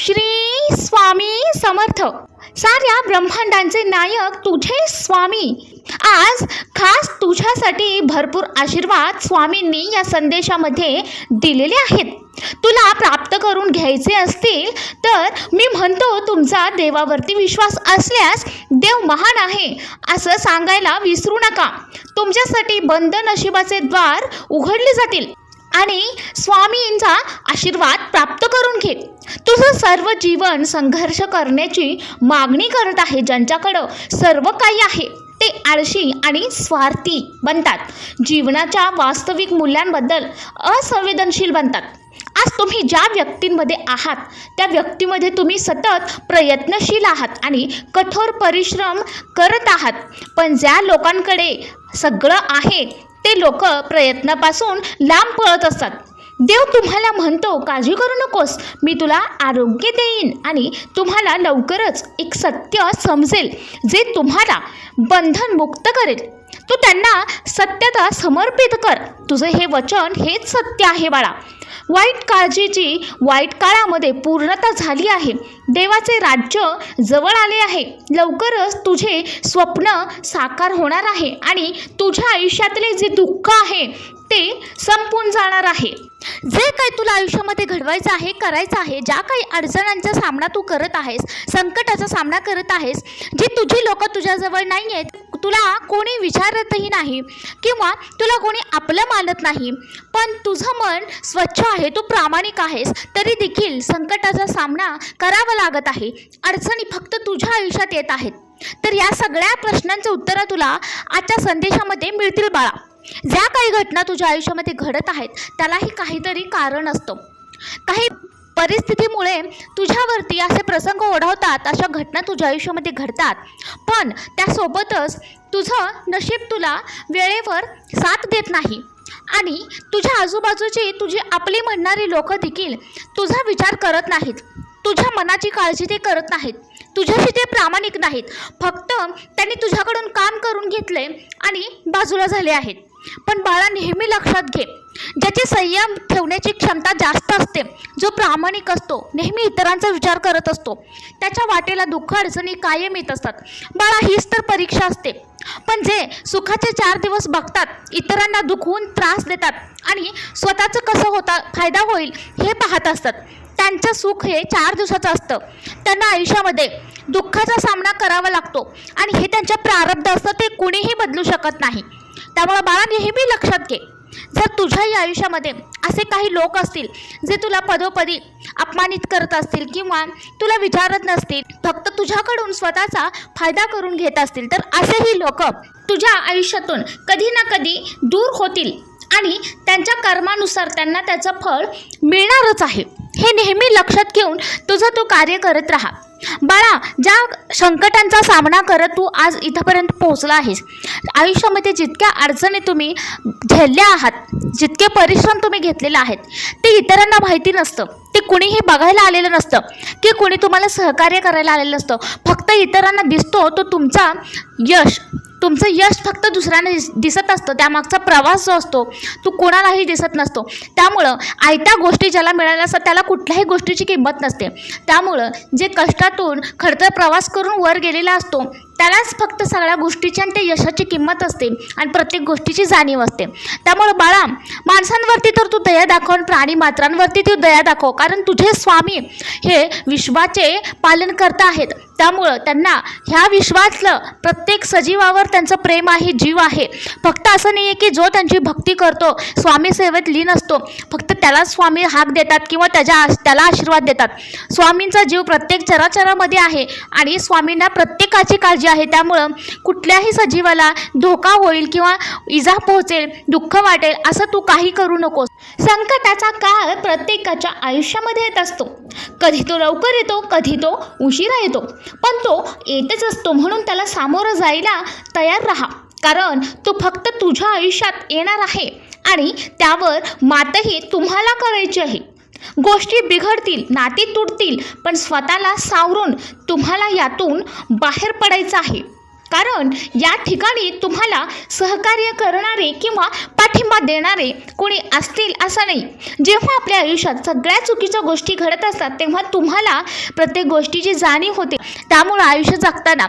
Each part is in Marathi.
श्री स्वामी समर्थ. साऱ्या ब्रह्मांडांचे नायक तुझे स्वामी. आज खास तुझ्यासाठी भरपूर आशीर्वाद स्वामींनी या संदेशामध्ये दिलेले आहेत. तुला प्राप्त करून घ्यायचे असतील तर मी म्हणतो तुमचा देवावरती विश्वास असल्यास देव महान आहे असं सांगायला विसरू नका. तुमच्यासाठी बंद नशिबाचे द्वार उघडले जातील. आणि स्वामींचा आशीर्वाद प्राप्त करून घे. तुझं सर्व जीवन संघर्ष करण्याची मागणी करत आहे ज्यांच्याकडं सर्व काही आहे ते आळशी आणि स्वार्थी बनतात. जीवनाच्या वास्तविक मूल्यांबद्दल असंवेदनशील बनतात. आज तुम्ही ज्या व्यक्तींमध्ये आहात त्या व्यक्तीमध्ये तुम्ही सतत प्रयत्नशील आहात आणि कठोर परिश्रम करत आहात. पण ज्या लोकांकडे सगळं आहे ते लोक प्रयत्नापासून लांब पळत असतात. देव तुम्हाला म्हणतो काळजी करू नकोस मी तुला आरोग्य देईन आणि तुम्हाला लवकरच एक सत्य समजेल जे तुम्हाला बंधन मुक्त करेल. तू त्यांना सत्यता समर्पित कर. तुझं हे वचन हेच सत्य आहे बाळा. वाईट काळजीची वाईट काळामध्ये पूर्णता झाली आहे. देवाचे राज्य जवळ आले आहे. लवकरच तुझे स्वप्न साकार होणार आहे आणि तुझ्या आयुष्यातले जे दुःख आहे ते संपून जाणार आहे. जे काही तुला आयुष्यामध्ये घडवायचं आहे करायचं आहे ज्या काही अडचणांचा सामना तू करत आहेस संकटाचा सामना करत आहेस जी तुझी लोक तुझ्याजवळ नाही आहेत तुला कोणी विचारतही नाही किंवा तुला कोणी आपलं मानत नाही. पण तुझं मन स्वच्छ आहे तू प्रामाणिक आहेस तरी देखील संकटाचा सामना करावा लागत आहे. अडचणी फक्त तुझ्या आयुष्यात येत आहेत. तर या सगळ्या प्रश्नांचं उत्तरं तुला आजच्या संदेशामध्ये मिळतील बाळा. ज्या काही घटना तुझ्या आयुष्यामध्ये घडत आहेत त्यालाही काहीतरी कारण असतं. काही परिस्थितीमुळे तुझ्यावरती असे प्रसंग ओढवतात अशा घटना तुझ्या आयुष्यामध्ये घडतात. पण त्यासोबतच तुझं नशीब तुला वेळेवर साथ देत नाही. आणि तुझ्या आजूबाजूची तुझी आपली म्हणणारी लोक देखील तुझा विचार करत नाहीत. तुझ्या मनाची काळजी ते करत नाहीत. तुझ्याशी ते प्रामाणिक नाहीत. फक्त त्यांनी तुझ्याकडून काम करून घेतले आणि बाजूला झाले आहेत. पण बाळा नेहमी लक्षात घे. ज्याची संयम ठेवण्याची क्षमता जास्त असते जो प्रामाणिक असतो नेहमी इतरांचा विचार करत असतो. त्याच्या वाटेला दुःख अडचणी कायम येत असतात. बाळा हीच तर परीक्षा असते. पण जे सुखाचे चार दिवस बघतात इतरांना दुखवून त्रास देतात आणि स्वतःचं कसं होता फायदा होईल हे पाहत असतात. त्यांचं सुख हे चार दिवसाचं असतं. त्यांना आयुष्यामध्ये दुःखाचा सामना करावा लागतो आणि हे त्यांच्या प्रारब्ध असतं ते कुणीही बदलू शकत नाही. त्यामुळं बाळा नेहमी लक्षात घे. जर तुझ्याही आयुष्यामध्ये असे काही लोक असतील जे तुला पदोपदी अपमानित करत असतील किंवा तुला विचारत नसतील फक्त तुझ्याकडून स्वतःचा फायदा करून घेत असतील तर असेही लोक तुझ्या आयुष्यातून कधी ना कधी दूर होतील आणि त्यांच्या कर्मानुसार त्यांना त्याचं फळ मिळणारच आहे. हे नेहमी लक्षात घेऊन तुझं तू कार्य करत राहा. बाळा ज्या संकटांचा सामना करत तू आज इथंपर्यंत पोहोचला आहेस आयुष्यामध्ये जितक्या अडचणी तुम्ही झेलल्या आहात जितके परिश्रम तुम्ही घेतलेले आहेत ते इतरांना माहिती नसतं ते कुणीही बघायला आलेलं नसतं की कुणी तुम्हाला सहकार्य करायला आलेलं नसतं. फक्त इतरांना दिसतो तो तुमचा यश. तुमचं यश फक्त दुसऱ्यांना दिस दिसत असतं. त्यामागचा प्रवास जो असतो तो कोणालाही दिसत नसतो. त्यामुळं आयत्या गोष्टी ज्याला मिळाल्या असतात त्याला कुठल्याही गोष्टीची किंमत नसते. त्यामुळं जे कष्टातून खडतर प्रवास करून वर गेलेला असतो त्यालाच फक्त सगळ्या गोष्टीची आणि ते यशाची किंमत असते आणि प्रत्येक गोष्टीची जाणीव असते. त्यामुळं बाळा माणसांवरती तर तू दया दाखव आणि प्राणी मात्रांवरती तू दया दाखव कारण तुझे स्वामी हे विश्वाचे पालन करता आहेत. त्यामुळं त्यांना ह्या विश्वातलं प्रत्येक सजीवावर त्यांचं प्रेम आहे जीव आहे. फक्त असं नाही आहे की जो त्यांची भक्ती करतो स्वामी सेवेत लीन असतो फक्त त्यालाच स्वामी हाक देतात किंवा त्याच्या आश- त्याला आशीर्वाद देतात. स्वामींचा जीव प्रत्येक चराचरामध्ये आहे आणि स्वामींना प्रत्येकाची काळजी आहे. त्यामुळं कुठल्याही सजीवाला धोका होईल किंवा इजा पोहोचेल दुःख वाटेल असं तू काही करू नकोस. संकटाचा काळ प्रत्येकाच्या आयुष्यामध्ये येत असतो. कधी तो लवकर येतो कधी तो उशिरा येतो. पण तो येतच असतो म्हणून त्याला सामोरं जायला तयार राहा. कारण तो फक्त तुझ्या आयुष्यात येणार आहे आणि त्यावर मातही तुम्हाला करायची आहे. गोष्टी बिघडतील नाती तुटतील पण स्वतःला सावरून तुम्हाला यातून बाहेर पडायचं आहे. कारण या ठिकाणी तुम्हाला सहकार्य करणारे किंवा पाठिंबा देणारे कोणी असतील असं नाही. जेव्हा आपल्या आयुष्यात सगळ्या चुकीच्या गोष्टी घडत असतात तेव्हा तुम्हाला प्रत्येक गोष्टीची जाणीव होते. त्यामुळं आयुष्य जगताना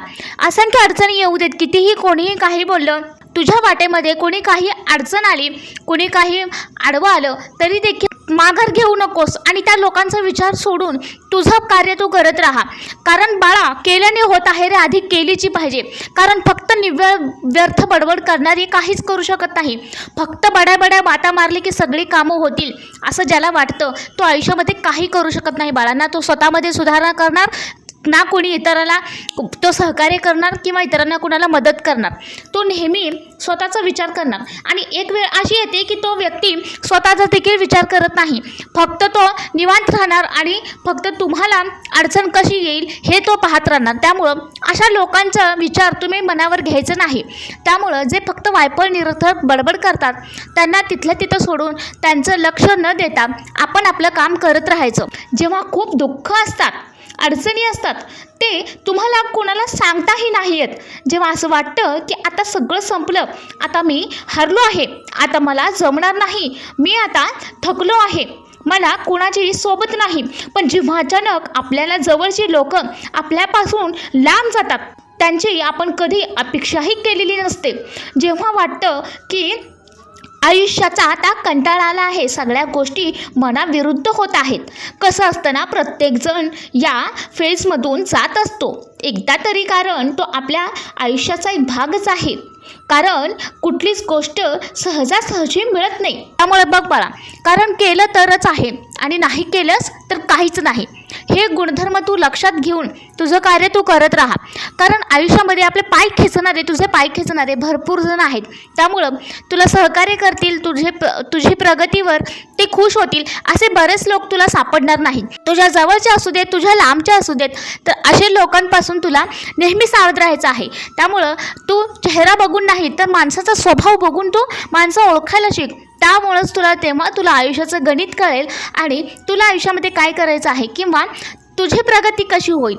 असंख्य अडचणी येऊ देत. कितीही कोणीही काही बोललं तुझ्या वाटेमध्ये कोणी काही अडचण आली कोणी काही आडवं आलं तरी देखील माघार घेऊ नकोस आणि त्या लोकांचा विचार सोडून तुझं कार्य तू करत राहा. कारण बाळा केल्याने होत आहे रे आधी केलीची पाहिजे. कारण फक्त निव्वळ व्यर्थ बडबड करणारी काहीच करू शकत नाही. फक्त बड्या बड्या बाता मारली की सगळी कामं होतील असं ज्याला वाटतं तो आयुष्यामध्ये काही करू शकत नाही बाळांना तो स्वतःमध्ये सुधारणा करणार ना कोणी इतराला तो सहकार्य करणार किंवा इतरांना कोणाला मदत करणार. तो नेहमी स्वतःचा विचार करणार. आणि एक वेळ अशी येते की तो व्यक्ती स्वतःचा देखील विचार करत नाही. फक्त तो निवांत राहणार आणि फक्त तुम्हाला अडचण कशी येईल हे तो पाहत राहणार. त्यामुळं अशा लोकांचा विचार तुम्ही मनावर घ्यायचं नाही. त्यामुळं जे फक्त वायपळ निरर्थक बडबड करतात त्यांना तिथल्या तिथं सोडून त्यांचं लक्ष न देता आपण आपलं काम करत राहायचं. जेव्हा खूप दुःख असतात अडचणी असतात ते तुम्हाला कोणाला सांगताही नाही आहेत जेव्हा असं वाटतं की आता सगळं संपलं आता मी हरलो आहे आता मला जमणार नाही मी आता थकलो आहे. मला कोणाची सोबत नाही पण जेव्हा अचानक आपल्याला जवळची लोक आपल्यापासून लांब जातात त्यांची आपण कधी अपेक्षाही केलेली नसते. जेव्हा वाटतं की आयुष्याचा आता कंटाळा आला आहे. सगळ्या गोष्टी मनाविरुद्ध होत आहेत. कसं असताना प्रत्येकजण या फेजमधून जात असतो. एकदा तरी कारण तो आपल्या आयुष्याचा एक भागच आहे. कारण कुठलीच गोष्ट सहजासहजी मिळत नाही. त्यामुळे बघ बाळा कारण केलं तरच आहे. आणि नाही केलंस तर काहीच नाही. हे गुणधर्म तू लक्षात घेऊन तुझं कार्य तू करत राहा. कारण आयुष्यामध्ये आपले पाय खेचणारे तुझे पाय खेचणारे भरपूर जण आहेत. त्यामुळं तुला सहकार्य करतील तुझे प्र तुझी प्रगतीवर ते खुश होतील. असे बरेच लोक तुला सापडणार नाही तुझ्या जवळचे असू देत तुझ्या लांबचे असू देत तर असे लोकांपासून तुला नेहमी सावध राहायचं आहे. त्यामुळं तू चेहरा बघून नाही तर माणसाचा स्वभाव बघून तू माणसं ओळखायला शिक. त्यामुळंच तुला तेव्हा तुला आयुष्याचं गणित कळेल आणि तुला आयुष्यामध्ये काय करायचं आहे किंवा तुझी प्रगती कशी होईल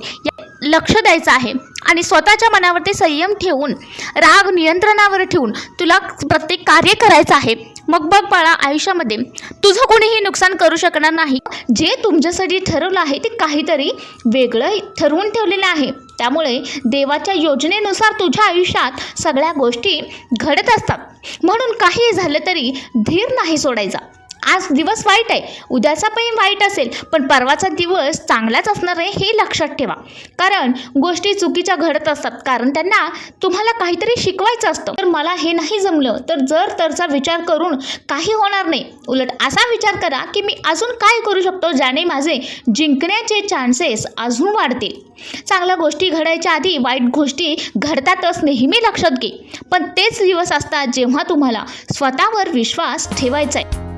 लक्ष द्यायचं आहे. आणि स्वतःच्या मनावरती संयम ठेवून राग नियंत्रणावर ठेवून तुला प्रत्येक कार्य करायचं आहे. मग बघ बाळा आयुष्यामध्ये तुझं कोणीही नुकसान करू शकणार नाही. जे तुमच्यासाठी ठरवलं आहे ते काहीतरी वेगळं ठरवून ठेवलेलं आहे. त्यामुळे देवाच्या योजनेनुसार तुझ्या आयुष्यात सगळ्या गोष्टी घडत असतात. म्हणून काही झालं तरी धीर नाही सोडायचा. आज दिवस वाईट आहे. उद्याचा पण वाईट असेल पण परवाचा दिवस चांगलाच असणार आहे हे लक्षात ठेवा. कारण गोष्टी चुकीच्या घडत असतात. कारण त्यांना तुम्हाला काहीतरी शिकवायचं असतं. तर मला हे नाही जमलं तर जर तरचा विचार करून काही होणार नाही. उलट असा विचार करा की मी अजून काय करू शकतो ज्याने माझे जिंकण्याचे चान्सेस अजून वाढतील. चांगल्या गोष्टी घडायच्या आधी वाईट गोष्टी घडतातच नेहमी लक्षात घे. पण तेच दिवस असतात जेव्हा तुम्हाला स्वतःवर विश्वास ठेवायचा आहे.